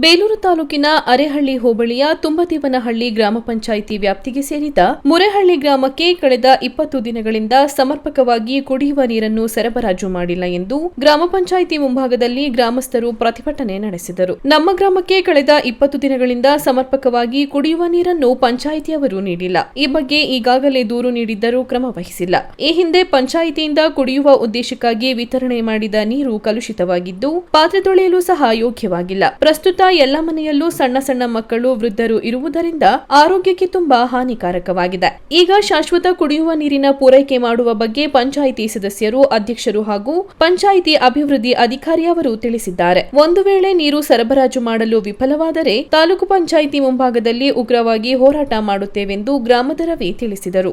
ಬೇಲೂರು ತಾಲೂಕಿನ ಅರೆಹಳ್ಳಿ ಹೋಬಳಿಯ ತುಂಬದೇವನಹಳ್ಳಿ ಗ್ರಾಮ ಪಂಚಾಯಿತಿ ವ್ಯಾಪ್ತಿಗೆ ಸೇರಿದ ಮುರೆಹಳ್ಳಿ ಗ್ರಾಮಕ್ಕೆ ಕಳೆದ ಇಪ್ಪತ್ತು ದಿನಗಳಿಂದ ಸಮರ್ಪಕವಾಗಿ ಕುಡಿಯುವ ನೀರನ್ನು ಸರಬರಾಜು ಮಾಡಿಲ್ಲ ಎಂದು ಗ್ರಾಮ ಪಂಚಾಯಿತಿ ಮುಂಭಾಗದಲ್ಲಿ ಗ್ರಾಮಸ್ಥರು ಪ್ರತಿಭಟನೆ ನಡೆಸಿದರು. ನಮ್ಮ ಗ್ರಾಮಕ್ಕೆ ಕಳೆದ ಇಪ್ಪತ್ತು ದಿನಗಳಿಂದ ಸಮರ್ಪಕವಾಗಿ ಕುಡಿಯುವ ನೀರನ್ನು ಪಂಚಾಯಿತಿಯವರು ನೀಡಿಲ್ಲ. ಈ ಬಗ್ಗೆ ಈಗಾಗಲೇ ದೂರು ನೀಡಿದ್ದರೂ ಕ್ರಮ ವಹಿಸಿಲ್ಲ. ಈ ಹಿಂದೆ ಪಂಚಾಯಿತಿಯಿಂದ ಕುಡಿಯುವ ಉದ್ದೇಶಕ್ಕಾಗಿ ವಿತರಣೆ ಮಾಡಿದ ನೀರು ಕಲುಷಿತವಾಗಿದ್ದು, ಪಾತ್ರೆ ತೊಳೆಯಲು ಸಹ ಯೋಗ್ಯವಾಗಿಲ್ಲ. ಪ್ರಸ್ತುತ ಎಲ್ಲ ಮನೆಯಲ್ಲೂ ಸಣ್ಣ ಸಣ್ಣ ಮಕ್ಕಳು, ವೃದ್ಧರು ಇರುವುದರಿಂದ ಆರೋಗ್ಯಕ್ಕೆ ತುಂಬಾ ಹಾನಿಕಾರಕವಾಗಿದೆ. ಈಗ ಶಾಶ್ವತ ಕುಡಿಯುವ ನೀರಿನ ಪೂರೈಕೆ ಮಾಡುವ ಬಗ್ಗೆ ಪಂಚಾಯಿತಿ ಸದಸ್ಯರು, ಅಧ್ಯಕ್ಷರು ಹಾಗೂ ಪಂಚಾಯಿತಿ ಅಭಿವೃದ್ಧಿ ಅಧಿಕಾರಿ ಅವರು ತಿಳಿಸಿದ್ದಾರೆ. ಒಂದು ವೇಳೆ ನೀರು ಸರಬರಾಜು ಮಾಡಲು ವಿಫಲವಾದರೆ ತಾಲೂಕು ಪಂಚಾಯಿತಿ ಮುಂಭಾಗದಲ್ಲಿ ಉಗ್ರವಾಗಿ ಹೋರಾಟ ಮಾಡುತ್ತೇವೆಂದು ಗ್ರಾಮದ ರವಿ ತಿಳಿಸಿದರು.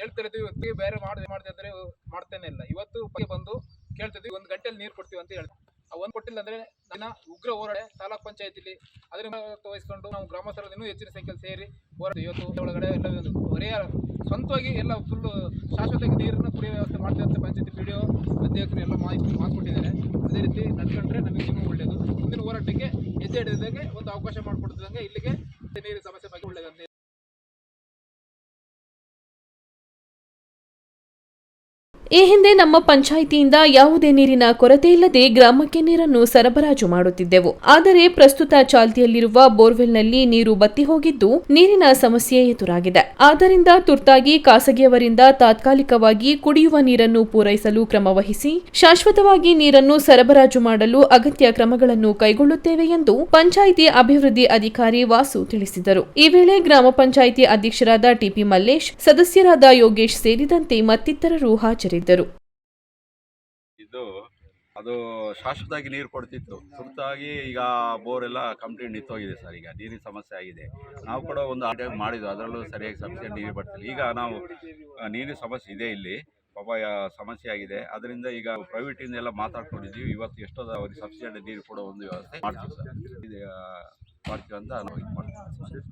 ಹೇಳ್ತಿರ್ತೀವಿ ಬೇರೆ ಮಾಡ್ತೇನೆ ಇಲ್ಲ. ಇವತ್ತು ಬಂದು ಕೇಳ್ತಿದ್ವಿ ಒಂದು ಗಂಟೆಲಿ ನೀರು ಕೊಡ್ತೀವಿ ಅಂತ ಹೇಳ್ತೀವಿ ಆ ಒಂದು ಕೊಟ್ಟಿಲ್ಲ ಅಂದ್ರೆ ನನ್ನ ಉಗ್ರ ಹೋರಾಟ ತಾಲೂಕ್ ಪಂಚಾಯತಿಲಿ ಅದರಿಂದ ವಹಿಸ್ಕೊಂಡು ನಾವು ಗ್ರಾಮಸ್ಥರು ಇನ್ನೂ ಹೆಚ್ಚಿನ ಸಂಖ್ಯೆಯಲ್ಲಿ ಸೇರಿ ಹೋರಾಟ ಇವತ್ತು ಒಳಗಡೆ ಎಲ್ಲ ಪರಿಹಾರ ಸ್ವಂತವಾಗಿ ಎಲ್ಲ ಫುಲ್ ಶಾಶ್ವತವಾಗಿ ನೀರನ್ನು ಕುಡಿಯೋ ವ್ಯವಸ್ಥೆ ಮಾಡ್ತೀವಿ ಅಂತ ಪಂಚಾಯತಿ ಪಿ ಡಿ ಒ ಅಧ್ಯಕ್ಷರು ಎಲ್ಲ ಮಾಹಿತಿ ಮಾಡಿಕೊಟ್ಟಿದ್ದಾರೆ. ಅದೇ ರೀತಿ ನಡ್ಕೊಂಡ್ರೆ ನಮಗೆ ಇನ್ನೂ ಒಳ್ಳೆಯದು ಮುಂದಿನ ಹೋರಾಟಕ್ಕೆ ಹೆಜ್ಜೆ ಹಿಡಿದಂಗೆ ಒಂದು ಅವಕಾಶ ಮಾಡಿಕೊಡ್ತಿದ್ದಂಗೆ ಇಲ್ಲಿಗೆ ನೀರಿನ ಸಮಸ್ಯೆ ಬಗ್ಗೆ ಒಳ್ಳೆಯದಂತೆ ಈ ಹಿಂದೆ ನಮ್ಮ ಪಂಚಾಯಿತಿಯಿಂದ ಯಾವುದೇ ನೀರಿನ ಕೊರತೆ ಇಲ್ಲದೆ ಗ್ರಾಮಕ್ಕೆ ನೀರನ್ನು ಸರಬರಾಜು ಮಾಡುತ್ತಿದ್ದೆವು. ಆದರೆ ಪ್ರಸ್ತುತ ಚಾಲ್ತಿಯಲ್ಲಿರುವ ಬೋರ್ವೆಲ್ನಲ್ಲಿ ನೀರು ಬತ್ತಿ ಹೋಗಿದ್ದು ನೀರಿನ ಸಮಸ್ಯೆ ಎದುರಾಗಿದೆ. ಆದ್ದರಿಂದ ತುರ್ತಾಗಿ ಖಾಸಗಿಯವರಿಂದ ತಾತ್ಕಾಲಿಕವಾಗಿ ಕುಡಿಯುವ ನೀರನ್ನು ಪೂರೈಸಲು ಕ್ರಮವಹಿಸಿ ಶಾಶ್ವತವಾಗಿ ನೀರನ್ನು ಸರಬರಾಜು ಮಾಡಲು ಅಗತ್ಯ ಕ್ರಮಗಳನ್ನು ಕೈಗೊಳ್ಳುತ್ತೇವೆ ಎಂದು ಪಂಚಾಯಿತಿ ಅಭಿವೃದ್ಧಿ ಅಧಿಕಾರಿ ವಾಸು ತಿಳಿಸಿದರು. ಈ ವೇಳೆ ಗ್ರಾಮ ಪಂಚಾಯಿತಿ ಅಧ್ಯಕ್ಷರಾದ ಟಿಪಿ ಮಲ್ಲೇಶ್, ಸದಸ್ಯರಾದ ಯೋಗೇಶ್ ಸೇರಿದಂತೆ ಮತ್ತಿತರರು ಹಾಜರಿದ್ದರು. ಇದ್ದು ಅದು ಶಾಶ್ವತವಾಗಿ ನೀರು ಕೊಡ್ತಿತ್ತು. ತುರ್ತಾಗಿ ಈಗ ಬೋರ್ ಎಲ್ಲ ಕಂಪ್ಲೀಟ್ ನಿಂತೋಗಿದೆ ಸರ್. ಈಗ ನೀರಿನ ಸಮಸ್ಯೆ ಆಗಿದೆ. ನಾವು ಕೂಡ ಒಂದು ಆಟೆ ಮಾಡಿದ್ದು. ಅದರಲ್ಲೂ ಸರಿಯಾಗಿ ಸಬ್ಸಿಡಿ ನೀರು ಬರ್ತಿಲ್ಲ. ಈಗ ನಾವು ನೀರಿನ ಸಮಸ್ಯೆ ಇದೆ ಇಲ್ಲಿ. ಪಾಪ ಸಮಸ್ಯೆ ಆಗಿದೆ. ಅದರಿಂದ ಈಗ ಪ್ರೈವೇಟಿಂದ ಎಲ್ಲ ಮಾತಾಡ್ಕೊಂಡಿದ್ದೀವಿ. ಇವತ್ತು ಎಷ್ಟೋ ಅವ್ರಿಗೆ ಸಬ್ಸಿಡಿ ನೀರು ಕೊಡೋ ಒಂದು ವ್ಯವಸ್ಥೆ ಮಾಡ್ತೀವಿ ಸರ್. ಇದು ಮಾಡ್ತೀವಿ ಅಂತ ನಾವು ಇದು ಮಾಡ್ತೀವಿ.